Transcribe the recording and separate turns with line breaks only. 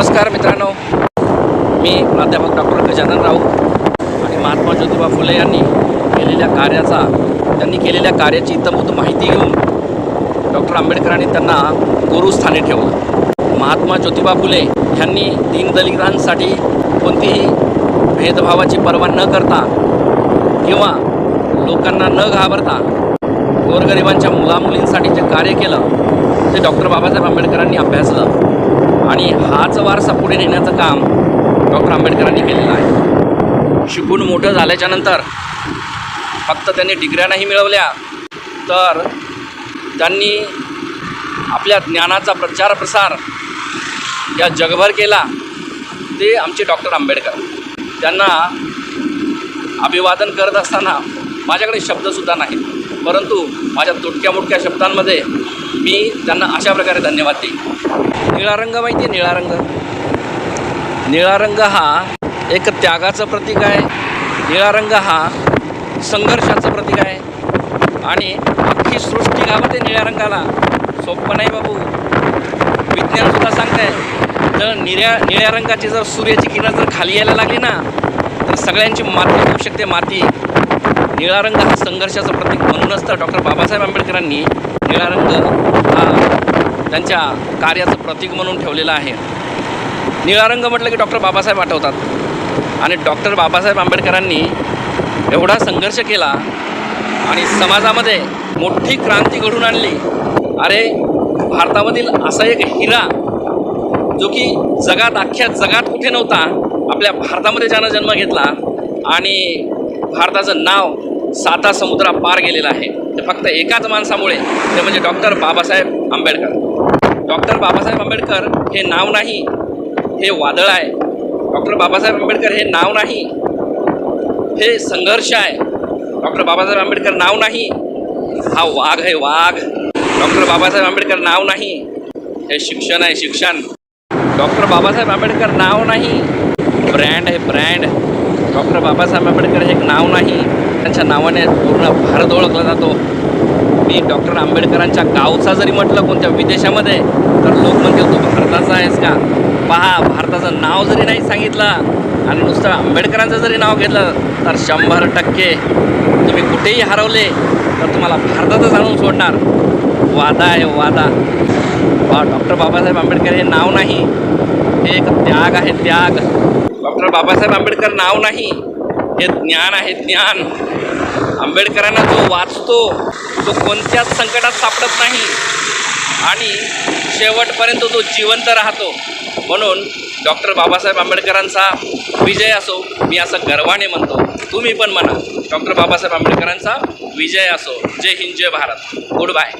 नमस्कार मित्रांनो. मी प्राध्यापक डॉक्टर गजानन राऊत आणि महात्मा ज्योतिबा फुले यांनी केलेल्या कार्याचा त्यांनी केलेल्या कार्याची इतंभूत माहिती घेऊन डॉक्टर आंबेडकरांनी त्यांना गुरुस्थानी ठेवलं. महात्मा ज्योतिबा फुले यांनी दीनदलितांसाठी कोणतीही भेदभावाची पर्वा न करता किंवा लोकांना न घाबरता गोरगरिबांच्या मुलामुलींसाठी जे कार्य केलं ते डॉक्टर बाबासाहेब आंबेडकरांनी अभ्यासलं. आणि हाच वारसा पुढे नेण्याचं काम डॉक्टर आंबेडकरांनी केलेलं आहे. शिकून मोठं झाल्याच्यानंतर फक्त त्यांनी डिग्र्या नाही मिळवल्या तर त्यांनी आपल्या ज्ञानाचा प्रचार प्रसार या जगभर केला ते आमचे डॉक्टर आंबेडकर. त्यांना अभिवादन करत असताना माझ्याकडे शब्दसुद्धा नाहीत परंतु माझ्या तुटक्या मुटक्या शब्दांमध्ये मी त्यांना अशा प्रकारे धन्यवाद देईन. निळा रंग माहिती आहे निळा रंग? निळा रंग हा एक त्यागाचं प्रतीक आहे. निळा रंग हा संघर्षाचं प्रतीक आहे. आणि अख्खी सृष्टी घाबरते निळ्या रंगाला. सोपं नाही बाबू. विज्ञानसुद्धा सांगत आहे तर निळ्या निळ्या रंगाची जर सूर्याची किरण जर खाली यायला लागली ना तर सगळ्यांची माती होऊ शकते माती. निळा रंग हा संघर्षाचं प्रतीक म्हणूनच तर डॉक्टर बाबासाहेब आंबेडकरांनी निळा रंग त्यांच्या कार्याचं प्रतीक म्हणून ठेवलेलं आहे. निळा रंग म्हटलं की डॉक्टर बाबासाहेब आठवतात. आणि डॉक्टर बाबासाहेब आंबेडकरांनी एवढा संघर्ष केला आणि समाजामध्ये मोठी क्रांती घडून आणली. अरे भारतामधील असा एक हिरा जो की जगात अख्ख्या जगात कुठे नव्हता आपल्या भारतामध्ये ज्यानं जन्म घेतला आणि भारताचं नाव साता समुद्रा पार गेलेलं आहे. ते फक्त एकाच माणसामुळे ते म्हणजे डॉक्टर बाबासाहेब आंबेडकर. डॉक्टर बाबासाहेब आंबेडकर हे नाव नाही हे वादळ आहे. डॉक्टर बाबासाहेब आंबेडकर हे नाव नाही हे संघर्ष आहे. डॉक्टर बाबासाहेब आंबेडकर नाव नाही हा वाघ आहे वाघ. डॉक्टर बाबासाहेब आंबेडकर नाव नाही हे शिक्षण आहे शिक्षण. डॉक्टर बाबासाहेब आंबेडकर नाव नाही ब्रँड आहे ब्रँड. डॉक्टर बाबासाहेब आंबेडकर हे एक नाव नाही त्यांच्या नावाने पूर्ण भारत ओळखला जातो. मी डॉक्टर आंबेडकरांच्या गावचा जरी म्हटलं कोणत्या विदेशामध्ये तर लोक म्हणतील तू भारताचा आहेस का? पहा भारताचं नाव जरी नाही सांगितलं आणि नुसतं आंबेडकरांचं जरी नाव घेतलं तर शंभर टक्के तुम्ही कुठेही हरवले तर तुम्हाला भारतातच आणून सोडणार. वादा आहे वादा. बा डॉक्टर बाबासाहेब आंबेडकर हे नाव नाही. हे एक त्याग आहे त्याग. डॉक्टर बाबासाहेब आंबेडकर नाव नाही. हे ज्ञान आहे ज्ञान. आंबेडकरांना जो वाचतो तो कोणत्याच संकटात सापडत नाही. आणि शेवटपर्यंत तो जिवंत राहतो. म्हणून डॉक्टर बाबासाहेब आंबेडकरांचा विजय असो मी असं गर्वाने म्हणतो. तुम्ही पण म्हणा डॉक्टर बाबासाहेब आंबेडकरांचा विजय असो. जय हिंद जय भारत. Good bye.